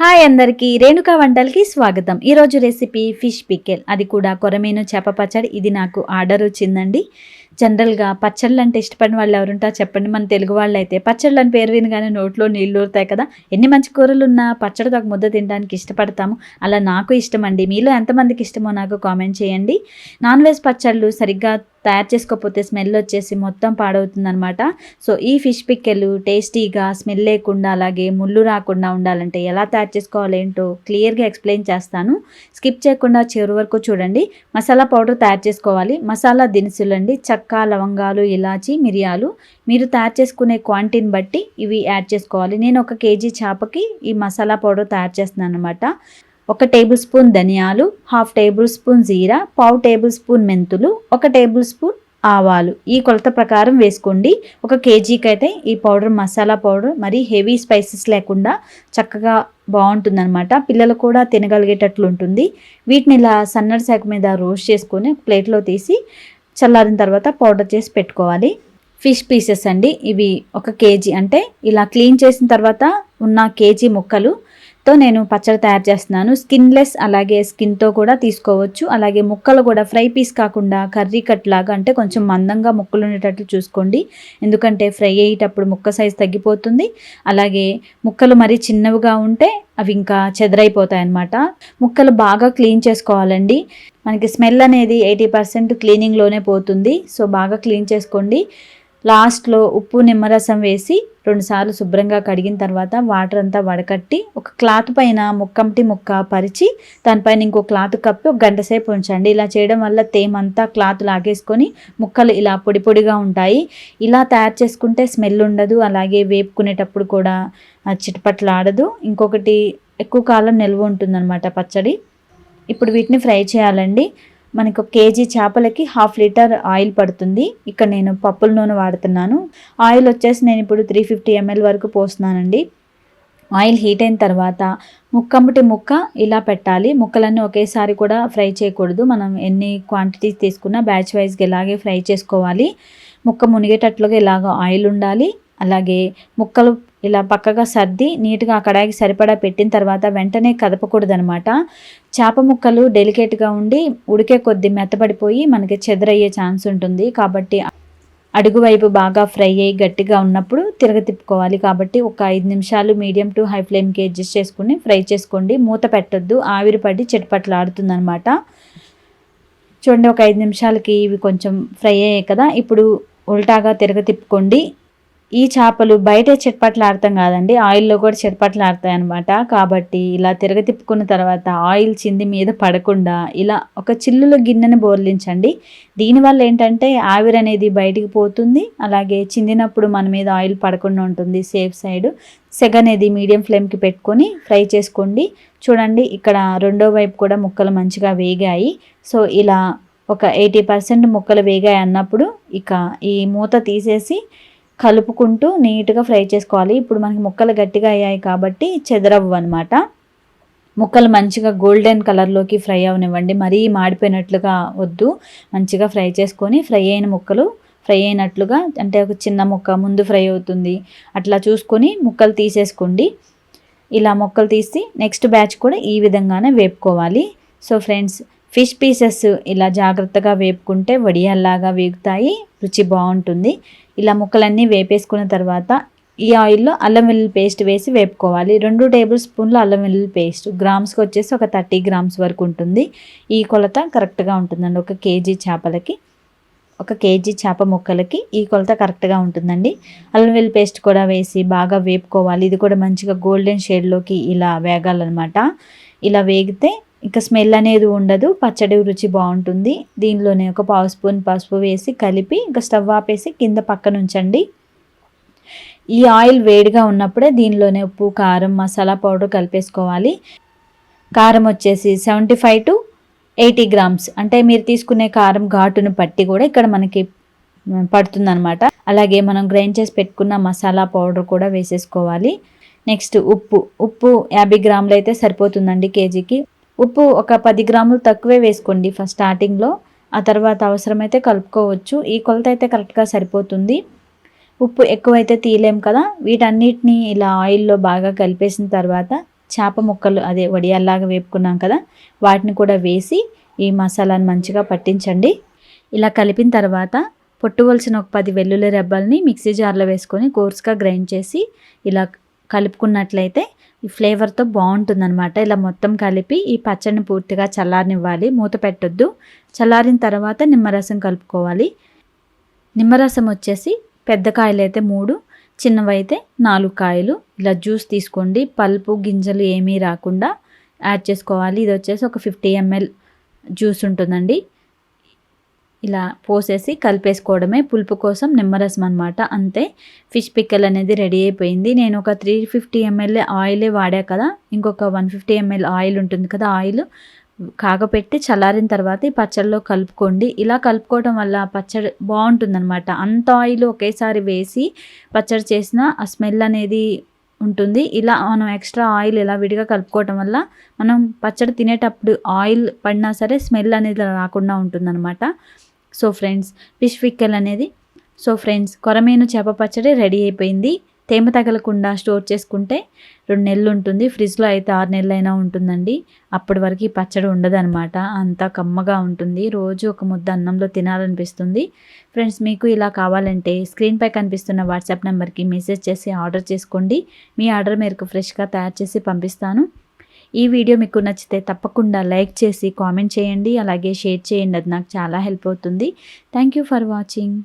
Hi అందరికీ రేణుకా వంటలకి స్వాగతం. ఈరోజు రెసిపీ ఫిష్ పికెల్. అది కూడా కొరమేను చేప పచ్చడి. ఇది నాకు ఆర్డర్ వచ్చిందండి. జనరల్గా పచ్చళ్ళు అంటే ఇష్టపడిన వాళ్ళు ఎవరుంటారో చెప్పండి. మన తెలుగు వాళ్ళు అయితే పచ్చళ్ళు అని పేరు వినగానే నోట్లో నీళ్ళు ఊరుతాయి కదా. ఎన్ని మంచి కూరలు ఉన్నా పచ్చడితో ఒక ముద్ద తినడానికి ఇష్టపడతాము. అలా నాకు ఇష్టం అండి మీలో ఎంతమందికి ఇష్టమో నాకు కామెంట్ చేయండి. నాన్ వెజ్ పచ్చళ్ళు సరిగ్గా తయారు చేసుకోకపోతే స్మెల్ వచ్చేసి మొత్తం పాడవుతుందనమాట సో ఈ ఫిష్ పిక్కెలు టేస్టీగా స్మెల్ లేకుండా అలాగే ముళ్ళు రాకుండా ఉండాలంటే ఎలా తయారు చేసుకోవాలి ఏంటో క్లియర్గా ఎక్స్ప్లెయిన్ చేస్తాను. స్కిప్ చేయకుండా చివరి వరకు చూడండి. మసాలా పౌడర్ తయారు చేసుకోవాలి. మసాలా దినుసులు అండి చక్క లవంగాలు ఇలాచి మిరియాలు మీరు తయారు చేసుకునే క్వాంటిటీని బట్టి ఇవి యాడ్ చేసుకోవాలి. నేను ఒక కేజీ చేపకి ఈ మసాలా పౌడర్ తయారు చేస్తున్నాను అనమాట ఒక టేబుల్ స్పూన్ ధనియాలు హాఫ్ టేబుల్ స్పూన్ జీరా పావు టేబుల్ స్పూన్ మెంతులు ఒక టేబుల్ స్పూన్ ఆవాలు. ఈ కొలత ప్రకారం వేసుకోండి. ఒక కేజీకి అయితే ఈ పౌడర్ మసాలా పౌడర్ మరి హెవీ స్పైసెస్ లేకుండా చక్కగా బాగుంటుందన్నమాట. పిల్లలు కూడా తినగలిగేటట్లు ఉంటుంది వీటిని ఇలా సన్నడి శాఖ మీద రోస్ట్ చేసుకొని ప్లేట్లో తీసి చల్లారిన తర్వాత పౌడర్ చేసి పెట్టుకోవాలి. ఫిష్ పీసెస్ అండి. ఇవి ఒక కేజీ అంటే ఇలా క్లీన్ చేసిన తర్వాత ఉన్న కేజీ ముక్కలు తో నేను పచ్చడి తయారు చేస్తున్నాను. స్కిన్లెస్ అలాగే స్కిన్తో కూడా తీసుకోవచ్చు. అలాగే ముక్కలు కూడా ఫ్రై పీస్ కాకుండా కర్రీ కట్ లాగా అంటే కొంచెం మందంగా ముక్కలు ఉండేటట్లు చూసుకోండి. ఎందుకంటే ఫ్రై అయ్యేటప్పుడు ముక్క సైజ్ తగ్గిపోతుంది. అలాగే ముక్కలు మరీ చిన్నవిగా ఉంటే అవి ఇంకా చెదరైపోతాయి అన్నమాట. ముక్కలు బాగా క్లీన్ చేసుకోవాలండి. మనకి స్మెల్ అనేది ఎయిటీ పర్సెంట్ క్లీనింగ్లోనే పోతుంది. సో బాగా క్లీన్ చేసుకోండి. లాస్ట్లో ఉప్పు నిమ్మరసం వేసి రెండుసార్లు శుభ్రంగా కడిగిన తర్వాత వాటర్ అంతా వడకట్టి ఒక క్లాత్ పైన ముక్కంటి ముక్క పరిచి దానిపైన ఇంకో క్లాత్ కప్పి ఒక గంట సేపు ఉంచండి. ఇలా చేయడం వల్ల తేమంతా క్లాత్ లాగేసుకొని ముక్కలు ఇలా పొడి పొడిగా ఉంటాయి. ఇలా తయారు చేసుకుంటే స్మెల్ ఉండదు అలాగే వేపుకునేటప్పుడు కూడా చిటపట్లాడదు. ఇంకొకటి ఎక్కువ కాలం నిల్వ ఉంటుందన్నమాట పచ్చడి. ఇప్పుడు వీటిని ఫ్రై చేయాలండి. మనకు ఒక కేజీ చేపలకి హాఫ్ లీటర్ ఆయిల్ పడుతుంది. ఇక్కడ నేను పప్పుల నూనె వాడుతున్నాను. ఆయిల్ వచ్చేసి నేను ఇప్పుడు త్రీ ఫిఫ్టీ ఎంఎల్ వరకు పోస్తున్నానండి. ఆయిల్ హీట్ అయిన తర్వాత ముక్కమ్మటి ముక్క ఇలా పెట్టాలి. ముక్కలన్నీ ఒకేసారి కూడా ఫ్రై చేయకూడదు. మనం ఎన్ని క్వాంటిటీస్ తీసుకున్నా బ్యాచ్ వైజ్గా ఇలాగే ఫ్రై చేసుకోవాలి. ముక్క మునిగేటట్లుగా ఇలాగ ఆయిల్ ఉండాలి. అలాగే ముక్కలు ఇలా పక్కగా సర్ది నీట్గా ఆ కడాయికి సరిపడా పెట్టిన తర్వాత వెంటనే కదపకూడదనమాట చేప ముక్కలు డెలికేట్గా ఉండి ఉడికే కొద్ది మెత్తబడిపోయి మనకి చెదరయ్యే ఛాన్స్ ఉంటుంది. కాబట్టి అడుగు వైపు బాగా ఫ్రై అయ్యి గట్టిగా ఉన్నప్పుడు తిరగతిప్పుకోవాలి కాబట్టి ఒక ఐదు నిమిషాలు మీడియం టు హై ఫ్లేమ్కి అడ్జస్ట్ చేసుకుని ఫ్రై చేసుకోండి. మూత పెట్టొద్దు. ఆవిరి పడి చెట్పట్లు ఆడుతుందనమాట చూడండి ఒక ఐదు నిమిషాలకి ఇవి కొంచెం ఫ్రై అయ్యాయి కదా. ఇప్పుడు ఉల్టాగా తిరగతిప్పుకోండి ఈ చేపలు బయట చెట్పట్లు ఆడతాం కాదండి. ఆయిల్లో కూడా చెట్పట్లు ఆడతాయి అనమాట కాబట్టి ఇలా తిరగతిప్పుకున్న తర్వాత ఆయిల్ చింది మీద పడకుండా ఇలా ఒక చిల్లుల గిన్నెని బోర్లించండి. దీనివల్ల ఏంటంటే ఆవిరి అనేది బయటికి పోతుంది. అలాగే చిందినప్పుడు మన మీద ఆయిల్ పడకుండా ఉంటుంది సేఫ్ సైడ్. సెగ అనేది మీడియం ఫ్లేమ్కి పెట్టుకొని ఫ్రై చేసుకోండి. చూడండి ఇక్కడ రెండో వైపు కూడా ముక్కలు మంచిగా వేగాయి. సో ఇలా ఒక ఎయిటీ పర్సెంట్ ముక్కలు వేగాయి అన్నప్పుడు ఇక ఈ మూత తీసేసి కలుపుకుంటూ నీట్గా ఫ్రై చేసుకోవాలి. ఇప్పుడు మనకి ముక్కలు గట్టిగా అయ్యాయి కాబట్టి చెదరవ్వు అనమాట ముక్కలు మంచిగా గోల్డెన్ కలర్లోకి ఫ్రై అవనివ్వండి. మరీ మాడిపోయినట్లుగా వద్దు. మంచిగా ఫ్రై చేసుకొని ఫ్రై అయిన ముక్కలు ఫ్రై అయినట్లుగా అంటే ఒక చిన్న ముక్క ముందు ఫ్రై అవుతుంది. అట్లా చూసుకొని ముక్కలు తీసేసుకోండి. ఇలా ముక్కలు తీసి నెక్స్ట్ బ్యాచ్ కూడా ఈ విధంగానే వేపుకోవాలి. సో ఫ్రెండ్స్ ఫిష్ పీసెస్ ఇలా జాగ్రత్తగా వేపుకుంటే వడియాల్లాగా వేగుతాయి. రుచి బాగుంటుంది. ఇలా ముక్కలన్నీ వేపేసుకున్న తర్వాత ఈ ఆయిల్లో అల్లం వెల్లుల్లి పేస్ట్ వేసి వేపుకోవాలి. రెండు టేబుల్ స్పూన్ల అల్లం వెల్లుల్లి పేస్ట్ గ్రామ్స్కి వచ్చేసి ఒక థర్టీ గ్రామ్స్ వరకు ఉంటుంది. ఈ కొలత కరెక్ట్గా ఉంటుందండి. ఒక కేజీ చేపలకి ఒక కేజీ చేప ముక్కలకి ఈ కొలత కరెక్ట్గా ఉంటుందండి. అల్లం వెల్లుల్లి పేస్ట్ కూడా వేసి బాగా వేపుకోవాలి. ఇది కూడా మంచిగా గోల్డెన్ షేడ్లోకి ఇలా వేగాలన్నమాట. ఇలా వేగితే ఇంకా స్మెల్ అనేది ఉండదు పచ్చడి రుచి బాగుంటుంది. దీనిలోనే ఒక పావు స్పూన్ పసుపు వేసి కలిపి ఇంకా స్టవ్ ఆపేసి కింద పక్కన ఉంచండి. ఈ ఆయిల్ వేడిగా ఉన్నప్పుడే దీనిలోనే ఉప్పు కారం మసాలా పౌడర్ కలిపేసుకోవాలి. కారం వచ్చేసి seventy five to eighty grams. అంటే మీరు తీసుకునే కారం ఘాటును పట్టి కూడా ఇక్కడ మనకి పడుతుందనమాట అలాగే మనం గ్రైండ్ చేసి పెట్టుకున్న మసాలా పౌడర్ కూడా వేసేసుకోవాలి. నెక్స్ట్ ఉప్పు. ఉప్పు యాభై గ్రాములు అయితే సరిపోతుందండి కేజీకి. ఉప్పు ఒక పది గ్రాములు తక్కువే వేసుకోండి ఫస్ట్ స్టార్టింగ్లో ఆ తర్వాత అవసరమైతే కలుపుకోవచ్చు. ఈ కొలత అయితే కరెక్ట్గా సరిపోతుంది. ఉప్పు ఎక్కువైతే తీయలేం కదా. వీటన్నిటిని ఇలా ఆయిల్లో బాగా కలిపేసిన తర్వాత చేప ముక్కలు అదే వడియాల్లాగా వేపుకున్నాం కదా వాటిని కూడా వేసి ఈ మసాలాను మంచిగా పట్టించండి. ఇలా కలిపిన తర్వాత పొట్టువలసిన ఒక పది వెల్లుల్లి రెబ్బల్ని మిక్సీ జార్లో వేసుకొని కోర్స్గా గ్రైండ్ చేసి ఇలా కలుపుకున్నట్లయితే ఈ ఫ్లేవర్తో బాగుంటుందన్నమాట. ఇలా మొత్తం కలిపి ఈ పచ్చడిని పూర్తిగా చల్లారనివ్వాలి. మూత పెట్టొద్దు. చల్లారిన తర్వాత నిమ్మరసం కలుపుకోవాలి. నిమ్మరసం వచ్చేసి పెద్ద కాయలు అయితే మూడు చిన్నవైతే నాలుగు కాయలు. ఇలా జ్యూస్ తీసుకోండి. పల్పు గింజలు ఏమీ రాకుండా యాడ్ చేసుకోవాలి. ఇది వచ్చేసి ఒక ఫిఫ్టీ ఎంఎల్ జ్యూస్ ఉంటుందండి. ఇలా పోసేసి కలిపేసుకోవడమే పులుపు కోసం నిమ్మరసం అనమాట అంతే ఫిష్ పిక్కల్ అనేది రెడీ అయిపోయింది. నేను ఒక త్రీ ఫిఫ్టీ ఎంఎల్ ఆయిలే వాడా కదా. ఇంకొక వన్ ఫిఫ్టీ ఎంఎల్ ఆయిల్ ఉంటుంది కదా ఆయిల్. కాగపెట్టి చల్లారిన తర్వాత ఈ పచ్చడిలో కలుపుకోండి. ఇలా కలుపుకోవడం వల్ల పచ్చడి బాగుంటుందన్నమాట. అంత ఆయిల్ ఒకేసారి వేసి పచ్చడి చేసిన ఆ స్మెల్ అనేది ఉంటుంది. ఇలా మనం ఎక్స్ట్రా ఆయిల్ ఇలా విడిగా కలుపుకోవటం వల్ల మనం పచ్చడి తినేటప్పుడు ఆయిల్ పడినా సరే స్మెల్ అనేది రాకుండా ఉంటుందన్నమాట. సో ఫ్రెండ్స్ ఫిష్ పిక్కల్ అనేది సో ఫ్రెండ్స్ కొరమేను చేప పచ్చడి రెడీ అయిపోయింది. తేమ తగలకుండా స్టోర్ చేసుకుంటే రెండు నెలలు ఉంటుంది. ఫ్రిడ్జ్లో అయితే ఆరు నెలలు అయినా ఉంటుందండి. అప్పటి వరకు ఈ పచ్చడి ఉండదనమాట అంతా కమ్మగా ఉంటుంది. రోజు ఒక ముద్ద అన్నంలో తినాలనిపిస్తుంది. ఫ్రెండ్స్ మీకు ఇలా కావాలంటే స్క్రీన్పై కనిపిస్తున్న వాట్సాప్ నెంబర్కి మెసేజ్ చేసి ఆర్డర్ చేసుకోండి. మీ ఆర్డర్ మేరకు ఫ్రెష్గా తయారు చేసి పంపిస్తాను. ఈ వీడియో మీకు నచ్చితే తప్పకుండా లైక్ చేసి కామెంట్ చేయండి అలాగే షేర్ చేయండి. అది నాకు చాలా హెల్ప్ అవుతుంది. Thank you for watching.